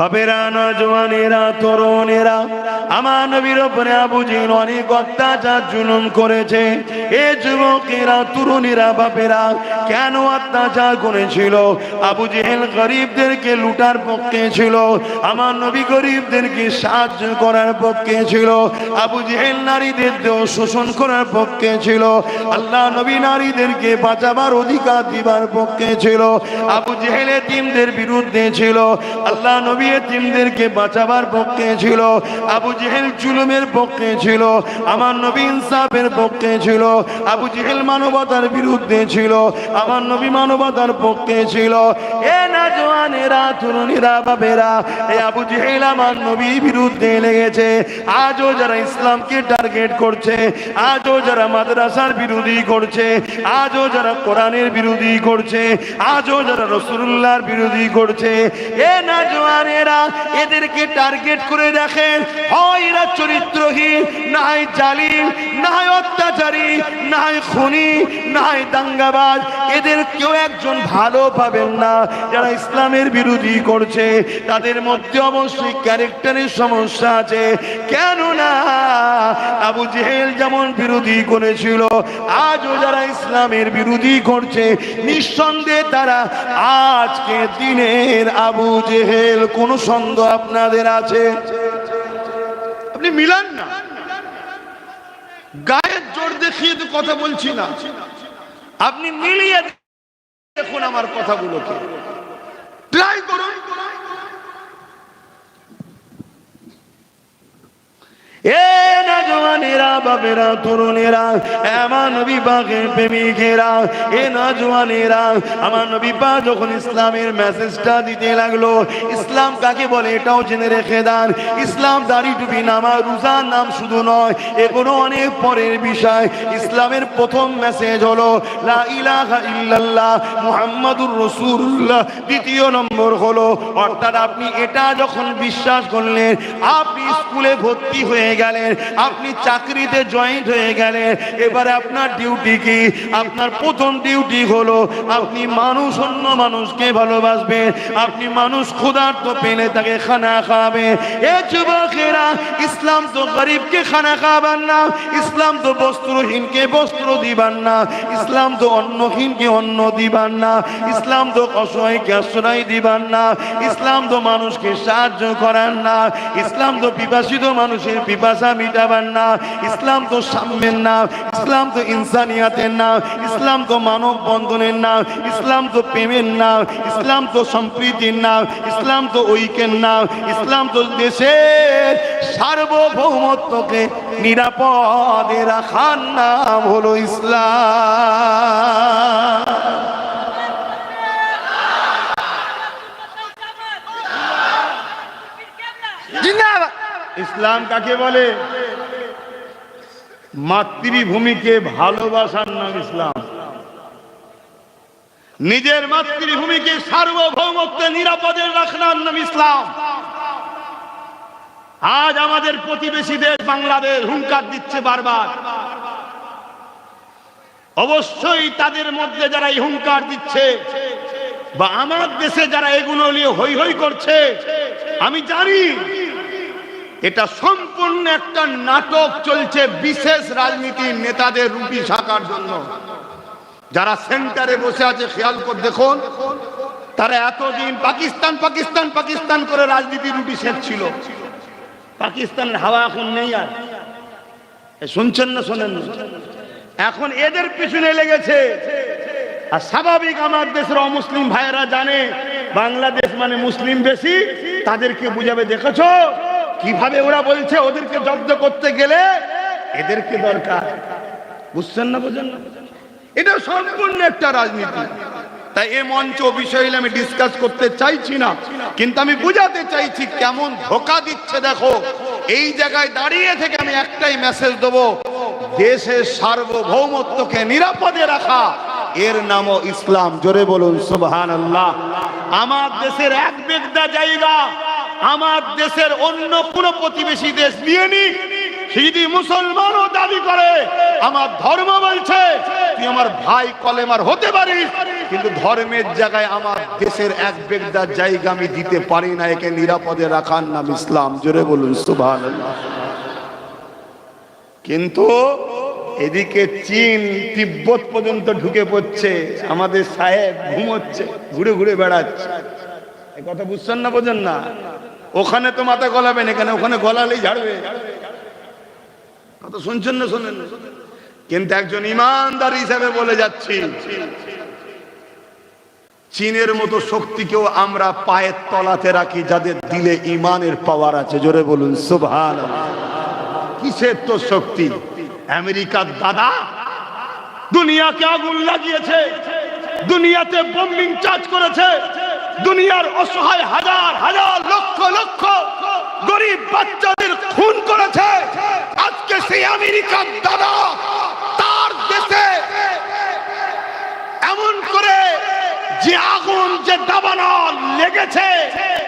বাপেরা, নজওয়ানেরা, তরুণেরা, আমার নবীর আবুজিন অনেক অত্যাচার জুলুম করেছে। এ যুবকেরা, তরুণেরা, বাপেরা, কেন অত্যাচার করেছিল? গরিবদেরকে লুটার পক্ষে ছিল। আমার নবী গরিবদেরকে সাহায্য করার পক্ষে ছিল। আবু জেহেল নারীদের দেহ শোষণ করার পক্ষে ছিল। আল্লাহ নবী নারীদেরকে বাঁচাবার অধিকার দিবার পক্ষে ছিল। আবু জেহেল এতিমদের বিরুদ্ধে ছিল। আল্লাহ নবী এতিমদেরকে বাঁচাবার পক্ষে ছিল। আবু জেহেল জুলুমের পক্ষে ছিল। আমার নবী ইনসাফের পক্ষে ছিল। আবু জেহেল মানবতার বিরুদ্ধে ছিল। আমার নবী মানবতার পক্ষে ছিল। এ না জওয়ানেরা তরুণীরা বাবেরা এ আবু জেহেল আমার নবীর বিরুদ্ধে লেগেছে। আজও যারা ইসলামকে টার্গেট করছে, আজও যারা মাদ্রাসার বিরোধী করছে, আজও যারা কোরআনের বিরোধী করছে, আজও যারা রসুল্লাহর বিরোধী করছে, এ না জওয়ানেরা এদেরকে টার্গেট করে দেখেন। হয় এরা চরিত্রহীন, না হয় জালিম, না হয় অত্যাচারী, না হয় খুনি, না হয় দাঙ্গাবাজ। এদের কেউ একজন ভালো পাবেন না। যারা ইসলামের বিরোধী করছে, তাদের মধ্যে অবশ্যই ক্যারেক্টারের সমস্যা আছে। কেননা আবু জেহেল যেমন বিরোধী করেছিল, আজও যারা ইসলামের বিরোধী করছে, নিঃসন্দেহে তারা আজকে দিনের আবু জেহেল কোন সন্দেহ আপনাদের আছে? আপনি মিলান না। গায়ের জোর দেখিয়ে তো কথা বলছি না। আপনি মিলিয়ে দেখুন আমার কথাগুলোকে। ট্রাই করুন। ইসলামের মেসেজটা দিতে লাগল, ইসলাম কাকে বলে এটাও রেখে ইসলাম দাড়ি নামা রোজার নাম শুধু নয় এগুলো অনেক পরের বিষয়। ইসলামের প্রথম মেসেজ হলো, লা ইলাহা মুহাম্মাদুর রাসূলুল্লাহ। দ্বিতীয় নম্বর হলো, অর্থাৎ আপনি এটা যখন বিশ্বাস করলেন, আপনি স্কুলে ভর্তি হয়ে গেলেন, আপনি চাকরিতে জয়েন্ট হয়ে গেলেন। এবারে আপনার ডিউটি কি? আপনার প্রথম ডিউটি হলো, আপনি মানুষ, অন্য মানুষকে ভালোবাসবেন। আপনি মানুষ ক্ষুধার্ত পেলে তাকে খানা খাবে এ যুবকেরা, ইসলাম তো গরিবকে খানা খাবার না, ইসলাম তো বস্ত্রহীনকে বস্ত্র দিবার না, ইসলাম তো অন্নহীনকে অন্ন দিবার না, ইসলাম তো অসহায়কে আশ্রয় দিবার না, ইসলাম তো মানুষকে সাহায্য করার না, ইসলাম তো পিপাসিত মানুষের পিপাসা মিটাবার না, ইসলাম তো সাম্যের না, ইসলাম তো ইনসানিয়াতের না, ইসলাম তো মানব বন্ধনের না, ইসলাম তো প্রেমের না, ইসলাম তো সম্প্রীতির না, ইসলাম তো ঐক্যের না, ইসলাম তো দেশের সার্বভৌমত্বকে নিরাপদে রাখার নাম হলো ইসলাম। ইসলাম কাকে বলে? মাতৃভূমিকে ভালোবাসার নাম ইসলাম। নিজের মাতৃভূমিকে সার্বভৌমত্বে নিরাপদে রাখার নাম ইসলাম। আজ আমাদের প্রতিবেশী দেশ বাংলাদেশ হুঙ্কার দিচ্ছে বারবার। অবশ্যই তাদের মধ্যে যারা এই হুঙ্কার দিচ্ছে বা আমার দেশে যারা এগুলো নিয়ে হই হই করছে, আমি জানি এটা সম্পূর্ণ একটা নাটক চলছে বিশেষ রাজনীতির নেতাদের রুটি শাকার জন্য। যারা সেন্টারে বসে আছে, খেয়াল করে, দেখুন, তারা এতদিন পাকিস্তান পাকিস্তান পাকিস্তান করে রাজনীতি রুটি শেখছিল পাকিস্তানের হাওয়া এখন নেই আর। শুনছেন না শোনেন না? এখন এদের পিছনে লেগেছে। আর স্বাভাবিক আমার দেশের অমুসলিম ভাইয়েরা জানে, বাংলাদেশ মানে মুসলিম বেশি, তাদেরকে বুঝাবে, দেখেছ? কীভাবে ওরা বলছে ওদেরকে জব্দ করতে গেলে এদেরকে দরকার? বুঝছেন না বুঝেন না? এটা সম্পূর্ণ একটা রাজনীতি। তাই এ মঞ্চ বিষয় আমি ডিসকাস করতে চাইছি না। কিন্তু আমি বুঝাতে চাইছি কেমন ধোকা দিচ্ছে দেখো। এই জায়গায় দাঁড়িয়ে থেকে আমি একটাই মেসেজ দেবো। দেশের সার্বভৌমত্বকে নিরাপদে রাখা। এর নামও ইসলাম। জোরে বলুন সুবহান আল্লাহ আমার দেশের এক বেগদা জায়গা। আমার দেশের অন্য কোন প্রতিবেশী দেশ নিয়ে নিক। সে যদি মুসলমানও দাবি করে, আমার ধর্ম বলছে, তুই আমার ভাই কলেমার হতে পারিস, কিন্তু ধর্মের জায়গায় আমার দেশের এক বেগদার জায়গা আমি দিতে পারি না, একে নিরাপদে রাখার নাম ইসলাম। জোরে বলুন সুভান কিন্তু এদিকে চীন তিব্বত পর্যন্ত ঢুকে পড়ছে, আমাদের সাহেব ঘুমোচ্ছে, ঘুরে ঘুরে বেড়াচ্ছে। কথা বুঝছেন না বোঝেন না? ওখানে তো মাথা গলাবেন, এখানে ওখানে গলালেই ঝাড়বে। কথা শুনছেন না শোনেন? কিন্তু একজন ইমানদার হিসেবে বলে যাচ্ছি, চীনের মতো শক্তিকেও আমরা পায়ের তলাতে রাখি যাদের দিলে ইমানের পাওয়ার আছে। জোরে বলুন সুভান কিসের তো শক্তি? আমেরিকার দাদা দুনিয়াকে আগুন লাগিয়েছে, দুনিয়াতে বোম্বিং চার্জ করেছে দুনিয়ার অসহায় হাজার হাজার, লক্ষ লক্ষ গরিব বাচ্চাদের খুন করেছে। আজকে সেই আমেরিকার দাদা তার দেশে এমন করে যে আগুন, যে দাবানল লেগেছে,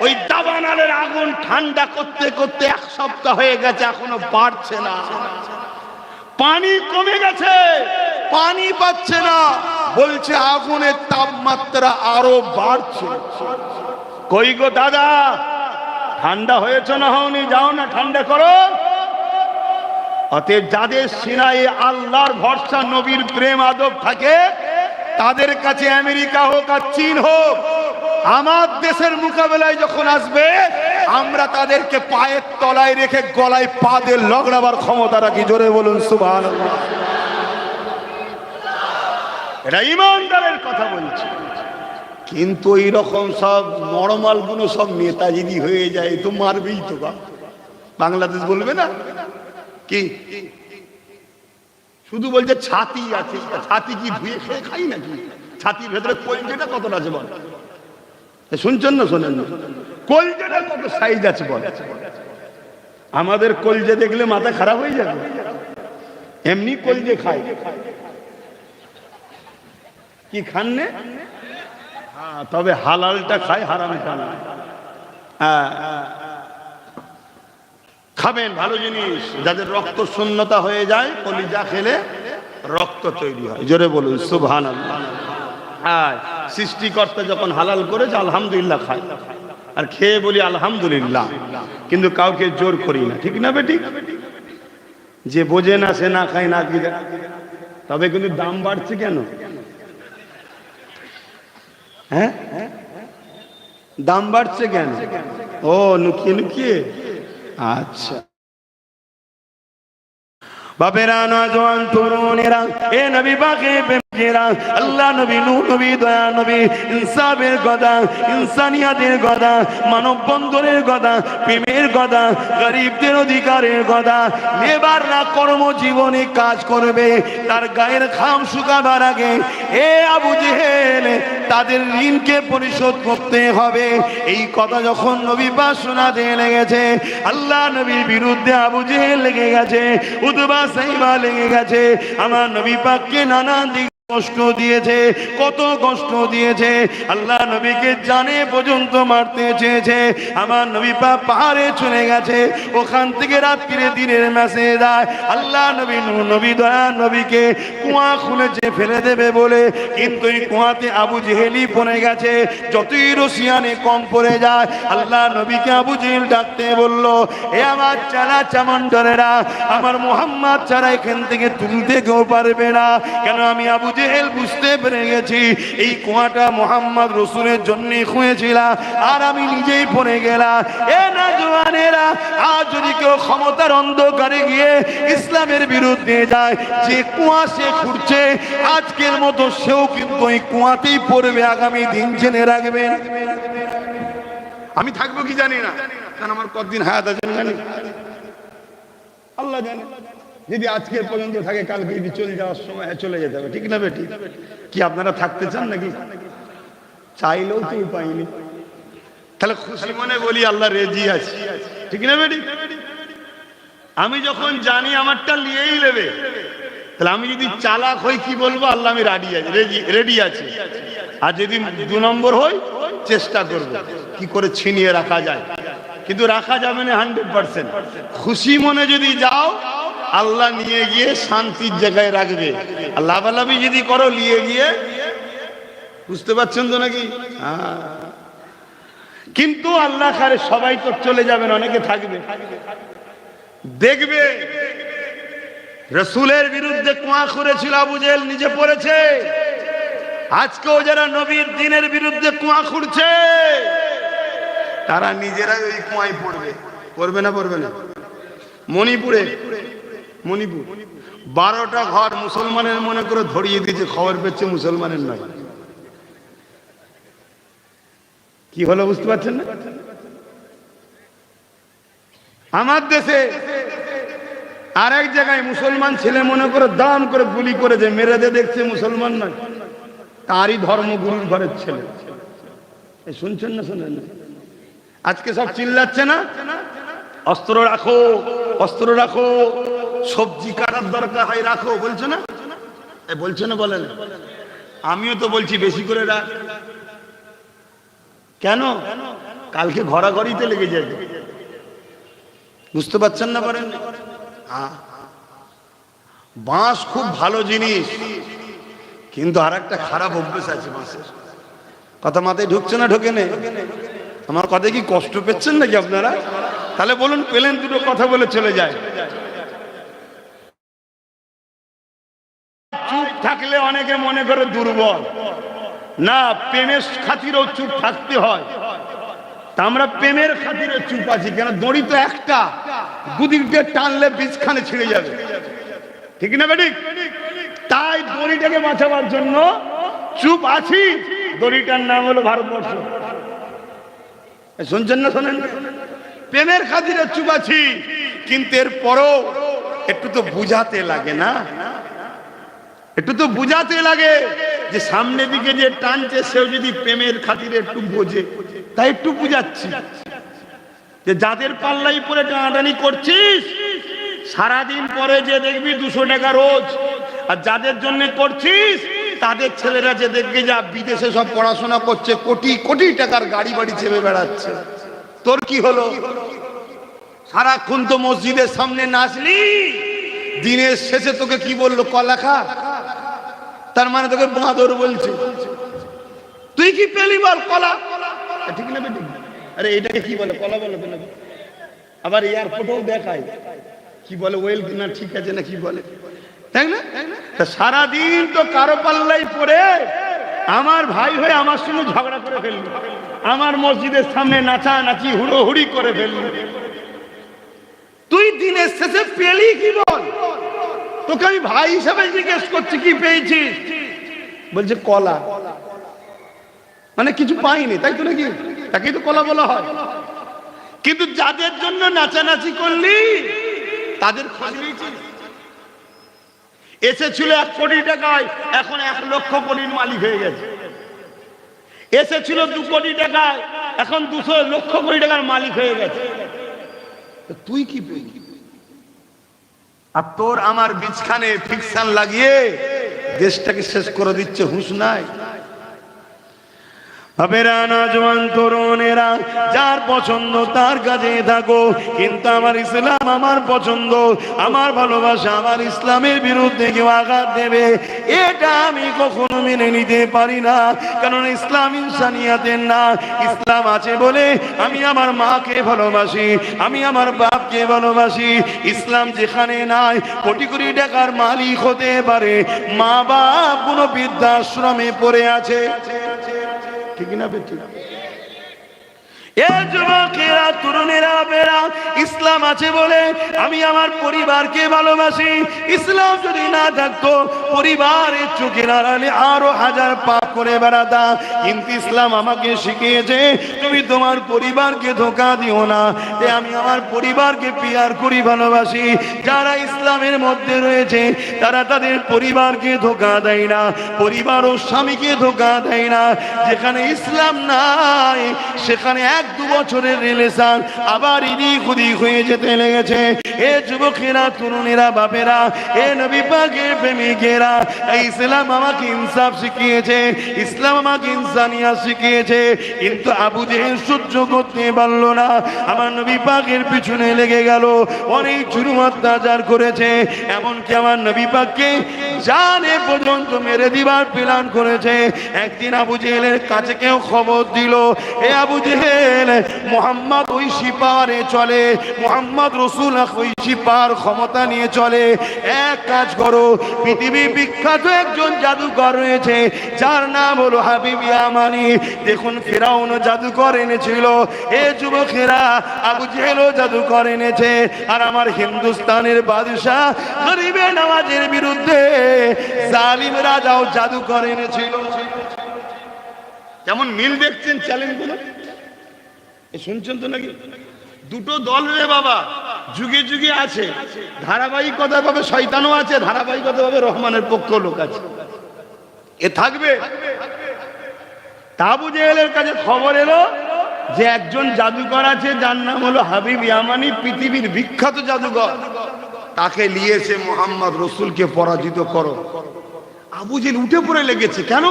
ওই দাবানলের আগুন ঠান্ডা করতে করতে এক সপ্তাহ হয়ে গেছে, এখনও বাড়ছে না। পানি কমে গেছে। পানি পাচ্ছে না। বলছে, আগুনের তাপমাত্রা আরও বাড়ছে। কই গো দাদা? ঠান্ডা হয়েছে না হওনি? যাও না ঠান্ডা করো। অতএব যাদের সিনাই আল্লাহর ভরসা, নবীর প্রেম, আদব থাকে, তাদের কাছে আমেরিকা হোক আর চীন হোক, আমার দেশের মোকাবেলায় যখন আসবে, আমরা তাদেরকে পায়ের তলায় রেখে গলায় পা দিয়ে লগড়াবার ক্ষমতা রাখি। জোরে বলুন সুভান এটা ইমানদারের কথা বলছি। কিন্তু এই রকম সব নরমালগুলো সব নেতাজিদি হয়ে যায়, তো মারবেই তো বা। বাংলাদেশ বলবে না? কি? শুধু বলছে ছাতি আছে, ছাতি কি ধুয়ে খেয়ে খাই নাকি? ছাতির ভেতরে কলজেটা কতটা আছে বল? শুনছেন না শোনেন না? কলজেটা কত সাইজ আছে বল? আমাদের কলজে দেখলে মাথা খারাপ হয়ে যাবে। এমনি কলজে খাই কি খান নে হ্যাঁ, তবে হালালটা খায় হারামটা না। হ্যাঁ খাবেন ভালো জিনিস। যাদের রক্ত শূন্যতা হয়ে যায় কলিজা খেলে রক্ত তৈরি হয়। জোরে বলুন হ্যাঁ সৃষ্টিকর্তা যখন হালাল করেছে আলহামদুলিল্লাহ খাই আর খেয়ে বলি আলহামদুলিল্লাহ। কিন্তু কাউকে জোর করি না। ঠিক না বেটি? যে বোঝে না সে না খায় না তবে কিন্তু দাম বাড়ছে কেন? হ্যাঁ? দাম বাড়ছে কেন? ও লুকিয়ে লুকিয়ে? আচ্ছা। বাপেরা নজওয়ান তরুণেরা, এ নবী পাকে প্রেমিকেরা, আল্লাহ নবী নূহ নবী, দয়া নবী, ইনসাফের কথা ইনসানিয়াতের কথা মানব বন্ধনের কথা প্রেমের কথা গরিবদের অধিকারের কথা লেবাররা কর্মজীবনে কাজ করবে, তার গায়ের খাম শুকাবার আগে, এ আবু জেহেল, তাদের ঋণকে পরিশোধ করতে হবে। এই কথা যখন নবী বা শোনাতে লেগেছে, আল্লাহ নবীর বিরুদ্ধে আবু জেহেল লেগে গেছে, উতবা সাইবা লেগে গেছে। আমার নবী পাককে নানা দিক কষ্ট দিয়েছে, কত কষ্ট দিয়েছে। আল্লাহ নবীকে জানে পর্যন্ত মারতে চেয়েছে। আমার নবী পা পাহাড়ে চলে গেছে, ওখান থেকে রাত্রিরে দিনের মেসে যায় আল্লাহ নবী নবী দয়া, নবীকে কুয়া খুলেছে, ফেলে দেবে বলে। কিন্তু এই কুয়াতে আবু জেহেলি পড়ে গেছে, যতই রসিয়ানে কম পড়ে যায়, আল্লাহ নবীকে আবু জেহেল ডাকতে বলল, এ আমার চারা চামন্ডরেরা আমার মোহাম্মদ ছাড়া এখান থেকে তুলতে কেউ পারবে না। কেন আমি আবু জেহেল বুঝতে পেরে গেছি। এই কুয়াটা মোহাম্মদ রসুলের জন্যই খুঁয়েছিলাম আর আমি নিজেই পড়ে গেলাম। এ না জোয়ানেরা, আজ যদি কেউ ক্ষমতার অন্ধকারে গিয়ে ইসলামের বিরুদ্ধে যায়, যে কুয়া সে খুঁড়ছে, আজকের মতো সেও কিন্তু ওই কুয়াতেই পড়বে, আগামী দিন জেনে রাখবেন আমি থাকব কি জানি না? কারণ আমার কতদিন হায়াত আছে জানি। আল্লাহ জানে। যদি আজকের পর্যন্ত থাকে কালকে যদি চলে যাওয়ার সময় হ্যাঁ, চলে যেতে হবে। ঠিক না বেটি? কি আপনারা থাকতে চান নাকি? চাইলেও তো নেই। তাহলে খুশি মনে বলি আল্লাহ রেজি আছে। ঠিক না বেটি? আমি যখন জানি আমারটা নিয়েই নেবে তাহলে আমি যদি চালাক হই কি বলব? আল্লাহ আমি রাডি আছি রেডি আছি। আর যদি দু নম্বর হই চেষ্টা করব। কি করে ছিনিয়ে রাখা যায়। কিন্তু রাখা যাবে না হান্ড্রেড পার্সেন্ট খুশি মনে যদি যাও আল্লাহ নিয়ে গিয়ে শান্তির জায়গায় রাখবে। আর লাভালাভি যদি করো, নিয়ে গিয়ে, বুঝতে পারছেন তো নাকি? হ্যাঁ। কিন্তু আল্লাহ খারে সবাই তো চলে যাবেন, অনেকে থাকবে। দেখবে, রসুলের বিরুদ্ধে কুয়া করেছিল আবু জেল নিজে পড়েছে। আজকেও যারা নবীর দিনের বিরুদ্ধে কুয়া খুঁড়ছে, তারা নিজেরাই ওই কুয়ায় পড়বে। পড়বে না পড়বে না। মণিপুরে মণিপুর। বারোটা ঘর মুসলমানের মনে করে ধরিয়ে দিয়েছে, খবর পেচ্ছে মুসলমানের নয়। কি হলো বুঝতে পারছেন না? আমার দেশে আর এক জায়গায় মুসলমান ছেলে মনে করে দাম করে গুলি করে করেছে, মেরে দিয়ে দেখছে মুসলমান নয়। তারই ধর্মগুরুর ঘরের ছেলে। শুনছেন না, শোনেন না? আজকে সব চিল্লাচ্ছে না? অস্ত্র রাখো অস্ত্র রাখো। সবজি কাটার দরকার হয়, রাখো, বলছো না? বলছো না বলেন আমিও তো বলছি বেশি করে রাখ। কেন? কালকে ঘরাঘরিতে লেগে যাবে। বুঝতে পারছেন না পারেন। বাঁশ খুব ভালো জিনিস, কিন্তু আর একটা খারাপ অভ্যেস আছে বাঁশের। কথা মাথায় ঢুকছে না, ঢোকে নে? আমার কথায় কি কষ্ট পেচ্ছেন নাকি আপনারা? তাহলে বলুন, পেলেন দুটো কথা বলে চলে যায়। অনেকে মনে করে দুর্বল। না, প্রেমের খাতিরেও চুপ থাকতে হয়। আমরা প্রেমের খাতিরে চুপ আছি কেন? দড়ি তো একটা। দুদিক দিয়ে টানলে বীজখানে ছিঁড়ে যাবে। ঠিক না বেঠিক? তাই দড়িটাকে বাঁচাবার জন্য চুপ আছি। দড়িটার নাম হলো ভারতবর্ষ। শুনছেন না শোনেন? প্রেমের খাতিরে চুপ আছি। কিন্তু এর পরও একটু তো বুঝাতে লাগে না। একটু তো বুঝাতে লাগে যে সামনে দিকে যে টানছে, সেও যদি প্রেমের খাতিরে একটু বোঝে। তাই একটু বুঝাচ্ছি। যে যাদের পাল্লাই পরে টানাটানি করছিস, সারাদিন পরে যে দেখবি দুশো টাকা রোজ। আর যাদের জন্য করছিস, তাদের ছেলেরা যে দেখবে যা বিদেশে সব পড়াশোনা করছে, কোটি কোটি টাকার গাড়ি বাড়ি চেপে বেড়াচ্ছে। তোর কি হলো? সারাক্ষণ তো মসজিদের সামনে নাচলি, দিনের শেষে তোকে কি বলল কলা খা তার মানে তোকে বাঁদর বলছে। তুই কি পেলি বল কলা? ঠিক না বেটি? আরে এটাকে কি বলে? কলা বলে বলে আবার এয়ারপোর্টেও দেখায়। কি বলে, ওয়েল না ঠিক আছে না কি বলে? তাই না? তা সারাদিন তো কারও পাল্লাই পড়ে আমার ভাই হয়ে আমার সঙ্গে ঝগড়া করে ফেলল। আমার মসজিদের সামনে নাচা নাচি হুড়োহুড়ি করে ফেলল। তুই দিনের শেষে পেলি কি বল? তোকে আমি ভাই হিসাবে জিজ্ঞেস করছি, কি পেয়েছিস? বলছে, কলা। মানে কিছু পাইনি, তাই তো নাকি? তাকেই তো কলা বলা হয়। কিন্তু যাদের জন্য নাচানাচি করলি, তাদের এসেছিল এক কোটি টাকায়, এখন এক লক্ষ কোটির মালিক হয়ে গেছে। এসেছিল দু কোটি টাকায়, এখন দুশো লক্ষ কোটি টাকার মালিক হয়ে গেছে। তুই কি পেলি? আর তোর আমার বিছখানে ফিকশন লাগিয়ে দেশটাকে শেষ করে দিচ্ছে হুঁশ নাই। যার পছন্দ তার থাকো। কিন্তু আমার ইসলাম আমার পছন্দ, আমার ভালোবাসা আমার ইসলামের বিরুদ্ধে কেউ আঘাত দেবে। এটা আমি কখনো মেনে নিতে পারি না, কারণ ইসলাম ইনসানিয়াতের না। ইসলাম আছে বলে আমি আমার মাকে ভালোবাসি, আমি আমার বাপকে ভালোবাসি। ইসলাম যেখানে নাই, কোটি কোটি টাকার মালিক হতে পারে। মা বাপ কোনো বৃদ্ধাশ্রমে পড়ে আছে। ঠিক না বেটি ইসলাম আছে বলে আমি আমার পরিবারকে ভালোবাসি। ইসলাম যদি না থাকতো, পরিবারের আরও হাজার পাপ করে বেড়াতা। কিন্তু ইসলাম আমাকে শিখিয়েছে, তুমি তোমার পরিবারকে ধোকা দিও না। যে আমি আমার পরিবারকে পিয়ার করি, ভালোবাসি। যারা ইসলামের মধ্যে রয়েছে, তারা তাদের পরিবারকে ধোকা দেয় না। পরিবার ও স্বামীকে ধোকা দেয় না। যেখানে ইসলাম নাই, সেখানে এক দু বছরের রিলেশন। আবার ইদিক উদিক হয়ে যেতে লেগেছে। এ যুবকেরা, তরুণেরা, বাপেরা, এ নবী পাকের প্রেমিকেরা ইসলাম আমাকে ইনসাফ শিখিয়েছে, ইসলাম আমাকে ইনসানিয়া শিখিয়েছে, কিন্তু আবু জেহেল সহ্য করতে পারল না। আমার নবী পাকের পিছনে লেগে গেল, অনেক চুরুম অত্যাচার করেছে, এমনকি আমার নবী পাককে জানে পর্যন্ত মেরে দিবার প্ল্যান করেছে। একদিন আবু জেহেলের কাছে কেউ খবর দিল, এ আবু জেহেল, মোহাম্মদ ওই সিপারে চলে, মোহাম্মদ রসুল ওই সিপার ক্ষমতা নিয়ে চলে। এক কাজ করো পৃথিবী বিখ্যাত একজন জাদুকর রয়েছে, যার নাম হলো হাবিব ইয়ামানি। দেখুন, ফেরাউন জাদুকর এনেছিল, এ যুবকেরা আবু জেহেলও জাদুকর এনেছে। আর আমার হিন্দুস্তানের বাদশাহ গরিবে নামাজের বিরুদ্ধে জালিম রাজাও জাদুকর এনেছিল। যেমন মিল দেখছেন চ্যালেঞ্জগুলো শুনছেন তো নাকি? দুটো দল রে বাবা, যুগে যুগে আছে। ধারাবাহিকতা ভাবে শয়তানও আছে ধারাবাহিকতা ভাবে রহমানের পক্ষ লোক আছে। এ থাকবে? তাবু জেহেলের কাছে খবর এলো যে একজন জাদুকর আছে, যার নাম হলো হাবিব ইয়ামানি, পৃথিবীর বিখ্যাত জাদুকর। তাকে নিয়েছে মোহাম্মদ রসুলকে পরাজিত করো। আবু জেহেল উঠে পড়ে লেগেছে। কেন?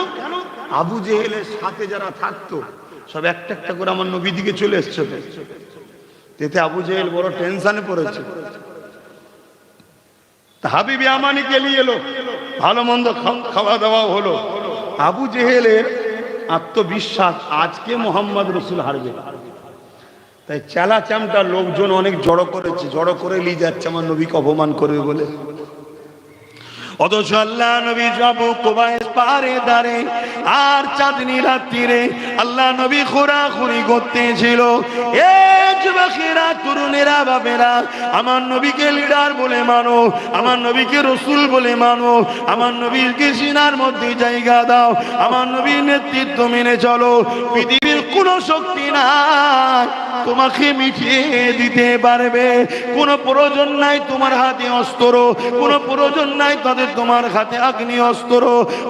আবু জেহেলের সাথে যারা থাকতো, সব একটা একটা করে আমার নবী দিকে চলে এসছে। এতে আবু জেহেল বড় টেনশনে পড়েছে। হাবিব ইয়ামানিকে নিয়ে এলো? ভালো মন্দ খাওয়া দাওয়া হলো। আবু জেহেলের আত্মবিশ্বাস আজকে মোহাম্মদ রসুল হারবে। তাই চেলা চামটা লোকজন অনেক জড়ো করেছে, জড়ো করে নিয়ে যাচ্ছে, আমার নবীকে অপমান করবে বলে। অথচ আল্লাহ নবী আর চাঁদনি রাত্রিরে আল্লাহ নবী খোরাখুরি করতেছিল। এ যুবকেরা তরুণেরা, বাপেরা, আমার নবীকে লিডার বলে মানো, আমার নবীকে রসুল বলে মানো, আমার নবীকে সিনার মধ্যে জায়গা দাও, আমার নবীর নেতৃত্ব মেনে চলো, পৃথিবীর কোনো শক্তি নাই তোমাকে মিটিয়ে দিতে পারবে, কোনো প্রয়োজন নাই তোমার হাতে অস্ত্র, কোনো প্রয়োজন নাই তাদের তোমার হাতে অস্ত্র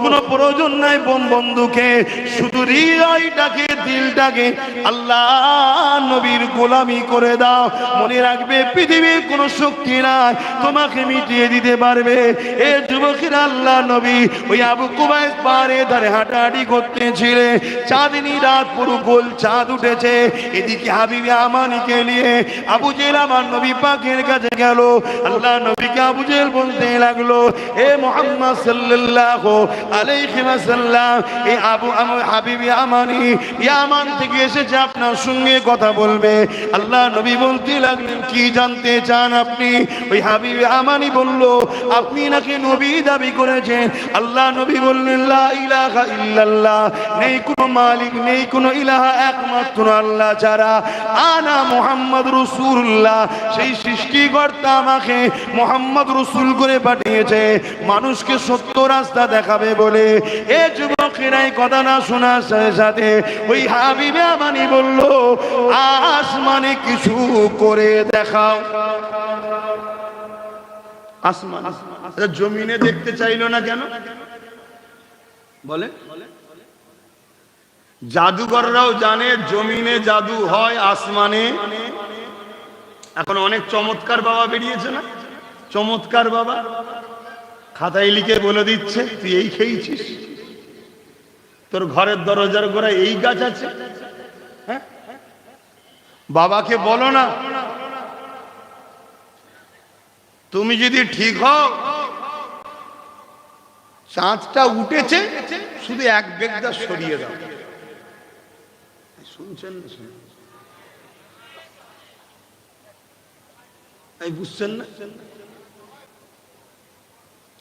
কোনো প্রয়োজন নাই বোম বন্ধুকে শুধু হৃদয়টাকে দিলটাকে আল্লাহ নবীর গোলামি করে দাও। মনে রাখবে পৃথিবীর কোনো শক্তি নাই, তোমাকে মিটিয়ে দিতে পারবে। এ যুবকের আল্লাহ নবী, ওই আবু কুবাইস পারে ধারে হাঁটাহাঁটি করতেছিলে। চাঁদনি রাত পুরো গোল চাঁদ উঠেছে। এদিকে হাবিবি আমানিকে নিয়ে আবু জেল আমার নবী পাকের কাছে গেল। আল্লাহ নবীকে আবু জেল বলতে লাগল, এ মোহাম্মদ সাল্লাল্লাহু আলাইহি ওয়াসাল্লাম এই আবু হাবিবি আমানি ইয়ামান থেকে এসেছে, আপনার সঙ্গে কথা বলবে। আল্লাহ নবী বলতে লাগলেন, কি জানতে চান আপনি? ওই হাবিবি আমানি বলল, আপনি নাকি নবী দাবি করেছেন? আল্লাহ নবী বললেন ইলাহা ইল্লাল্লাহ, নেই কোনো মালিক, নেই কোনো ইলাহা একমাত্র আল্লাহ ছাড়া। আনা মোহাম্মদ রসুল্লাহ সেই সৃষ্টিকর্তা আমাকে মোহাম্মদ রসুল করে পাঠিয়েছে। মানুষকে সত্য রাস্তা দেখাবে বলে। এ যুবকেরাই কথা না শোনার সাথে সাথে ওই হাবিবে আমানি বলল, আসমানে কিছু করে দেখাও। আসমান জমিনে দেখতে চাইলো না কেন? বলে, জাদুঘররাও জানে জমিনে জাদু হয় আসমানে। এখন অনেক চমৎকার বাবা বেরিয়েছে না? চমৎকার বাবা। খাতায় লিখে বলে দিচ্ছে, তুই এই খেয়েছিস? তোর ঘরের দরজার গোড়ায় এই গাছ আছে? হ্যাঁ? বাবাকে বলো না। তুমি যদি ঠিক হও, চাঁদটা উঠেছে, শুধু এক বেগদা সরিয়ে দাও। শুনছেন বুঝছেন না?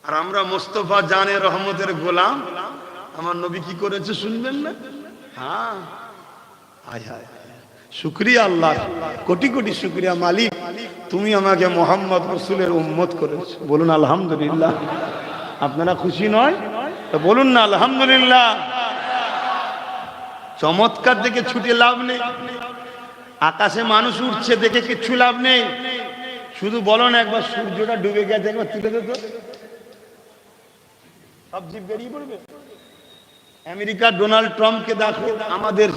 আর আমরা মোস্তফা জানে রহমতের গোলাম। আমার নবী কি করেছে শুনবেন না? হ্যাঁ। হায় হায় শুক্রিয়া আল্লাহ। কোটি কোটি শুক্রিয়া, মালিক। তুমি আমাকে মোহাম্মদ রসুলের উম্মত করেছ। বলুন, আলহামদুলিল্লাহ। আপনারা খুশি নয়? বলুন না, আলহামদুলিল্লাহ। চমৎকার দেখে ছুটে লাভ নেই। আকাশে মানুষ উঠছে দেখে কিচ্ছু লাভ নেই। শুধু বলো না, একবার সূর্যটা ডুবে গেছে, একবার তুলে দে তো সব জীব বেরিয়ে পড়বে। আমেরিকা ডোনাল্ড ট্রাম্পকে দেখো, আমাদের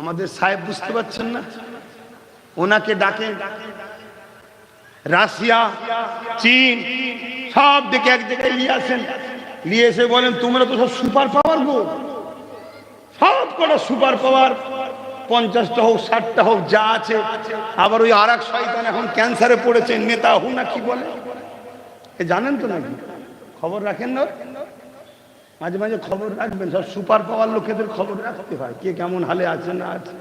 আমাদের সাহেব বুঝতে পারছেন না? ওনাকে ডাকে রাশিয়া, চীন, সব দিকে এক জায়গায় নিয়ে আসেন। নিয়ে এসে বলেন, তোমরা তো সব সুপার পাওয়ার গো। সব কটা সুপার পাওয়ার, পঞ্চাশটা হোক, ষাটটা হোক, যা আছে। আবার ওই আর এক শয়তান এখন ক্যান্সারে পড়েছে, নেতা হু না কি বলে? জানেন তো নাকি? খবর রাখেন না মাঝে মাঝে খবর রাখবেন, সব সুপার পাওয়ার লোকেদের খবর রাখতে হয়, কে কেমন হালে আছে না আছে।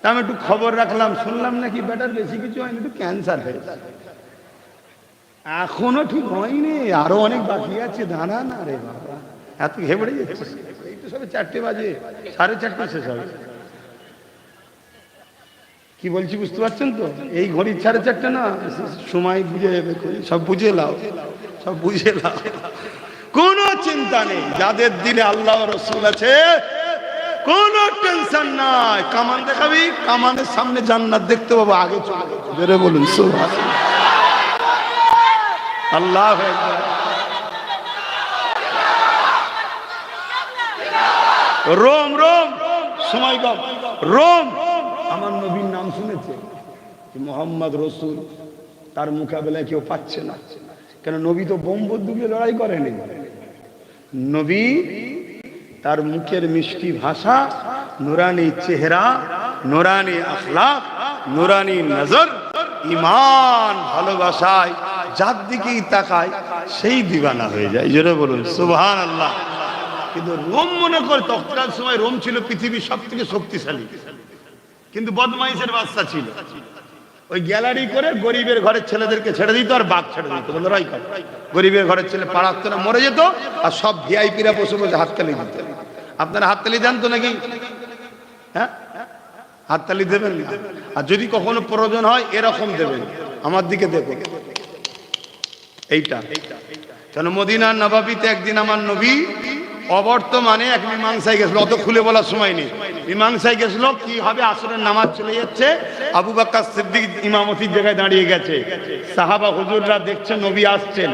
তা আমি একটু খবর রাখলাম, শুনলাম নাকি বেটার বেশি কিছু হয়নি, একটু ক্যান্সার হয়েছে। এখনও ঠিক হয়নি, আরও অনেক বাকি আছে, দাঁড়া না রে বাবা। এত ঘেবড়ে যাচ্ছে। এই তো সবে চারটে বাজে, সাড়ে চারটে শেষ হবে। কি বলছি বুঝতে পারছেন তো? এই ঘড়ির সাড়ে চারটে না, সময় বুঝে যাবে, সব বুঝে লাও, সব বুঝে লাও। কোনো চিন্তা নেই। যাদের দিনে আল্লাহ রসুল আছে, কোনো টেনশন নাই। কামান দেখাবি, কামানের সামনে জান্নাত দেখতে পাবো, আগে যাব। বলুন। আল্লাহ রোম রোম, সময় কম রোম। আমার নবীর নাম শুনেছে মোহাম্মদ রসুল, তার মোকাবেলায় কেউ পাচ্ছে না। কেন নবী তো বোম বন্দুকে লড়াই করেনি। নবী, তার মুখের মিষ্টি ভাষা, নুরানি চেহারা, নুরানি আখলাক, নুরানি নজর ইমান ভালোবাসায়, যার দিকেই তাকায়, সেই দিবানা হয়ে যায়। জোরে বলুন সুবহান আল্লাহ কিন্তু রোম মনে করে তৎকাল সময় রোম ছিল পৃথিবীর সব থেকে শক্তিশালী। কিন্তু বদমাইশের বাচ্চা ছিল। ওই গ্যালারি করে গরিবের ঘরের ছেলেদেরকে ছেড়ে দিত আর বাঘ ছেড়ে দিত। বলে রাই কর গরিবের ঘরের ছেলে পাড়াতো না মরে যেত আর সব ভিআইপিরা বসে বসে হাততালি দিত। আপনারা হাততালি দেন তো নাকি? হ্যাঁ? হাততালি দেবেন না। আর যদি কখনো প্রয়োজন হয়, এরকম দেবেন। আমার দিকে দেখুন। এইটা। কেন মদিনার নবাবিতে একদিন আমার নবী অবর্তমানে এক মীমাংসায় গেছিল। অত খুলে বলার সময় নেই। মীমাংসায় গেছিল, কি হবে? আসরের নামাজ চলে যাচ্ছে। আবু বাক্কা সিদ্দিক ইমামতির জায়গায় দাঁড়িয়ে গেছে। সাহাবা হুজুররা দেখছে, নবী আসছেন।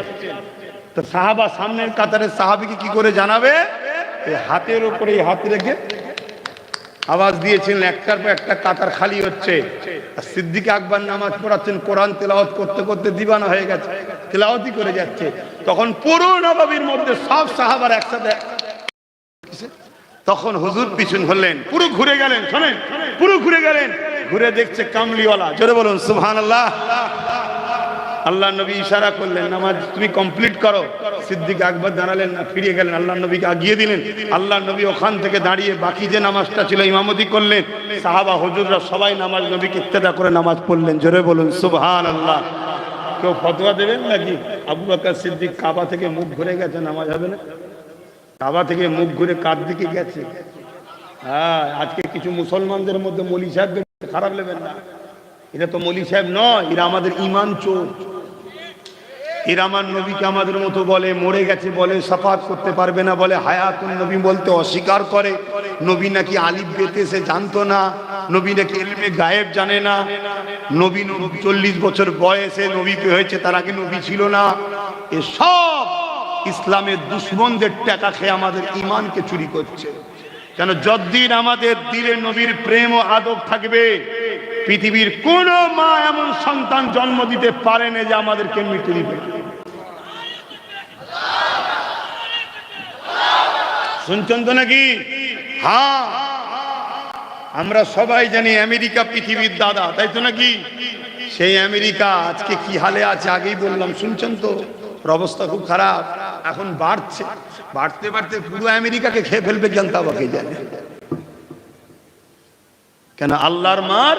তো সাহাবা সামনের কাতারের সাহাবিকে কি করে জানাবে? হাতের উপরে হাত রেখে আওয়াজ দিয়েছিলেন, একটার পর একটা কাতার খালি হচ্ছে। সিদ্দিক আকবর নামাজ পড়াচ্ছেন, কোরআন তেলাওয়াত করতে করতে দিবানা হয়ে গেছে, তেলাওয়াতই করে যাচ্ছে। তখন পুরো নবাবির মধ্যে সব সাহাবার একসাথে তখন হুজুর পিছন হলেন। পুরো ঘুরে গেলেন, শোনেন, পুরো ঘুরে গেলেন। ঘুরে দেখছে কামলিওয়ালা। জোরে বলুন সুবহান আল্লাহ আল্লাহ নবী ইশারা করলেন, নামাজ তুমি কমপ্লিট করো। সিদ্দিক আকবর দাঁড়ালেন না, ফিরিয়ে গেলেন, আল্লাহ নবীকে আগিয়ে দিলেন। আল্লাহ নবী ওখান থেকে দাঁড়িয়ে বাকি যে নামাজটা ছিল, ইমামতি করলেন। সাহাবা, হজুররা সবাই নামাজ নবীকে ইত্তেদা করে নামাজ পড়লেন। জোরে বলুন সুবহান আল্লাহ কেউ ফতোয়া দেবেন নাকি? আবু বকর সিদ্দিক কাবা থেকে মুখ ঘুরে গেছে, নামাজ হবে না? কাবা থেকে মুখ ঘুরে কার দিকে গেছে? হ্যাঁ আজকে কিছু মুসলমানদের মধ্যে মলি সাহেবকে খারাপ নেবেন না। এটা তো মলি সাহেব নয়, এরা আমাদের ইমান চোর। এরা আমার নবীকে আমাদের মতো বলে, মরে গেছে বলে, সাফাত করতে পারবে না বলে হায়াতুন নবী বলতে অস্বীকার করে। নবী নাকি আলিফ বেতে সে জানতো না, নবী নাকি এলমে গায়েব জানে না। নবী চল্লিশ বছর বয়সে নবী হয়েছে, তার আগে নবী ছিল না। এসব ইসলামের দুশ্মনদের টাকা খেয়ে আমাদের ইমানকে চুরি করছে। কেন যতদিন আমাদের দিলে নবীর প্রেম ও আদব থাকবে, পৃথিবীর কোন মা এমন সন্তান জন্ম দিতে পারে না যে আমাদেরকে মিটে দিবে। শুনছেন তো নাকি? হ্যাঁ আমরা সবাই জানি আমেরিকা পৃথিবীর দাদা, তাই তো নাকি? সেই আমেরিকা আজকে কি হালে আছে আগেই বললাম, শুনছেন তো? অবস্থা খুব খারাপ। এখন বাড়ছে। বাড়তে বাড়তে পুরো আমেরিকাকে খেয়ে ফেলবে জানতে বাকি জানে। কেন আল্লাহর মার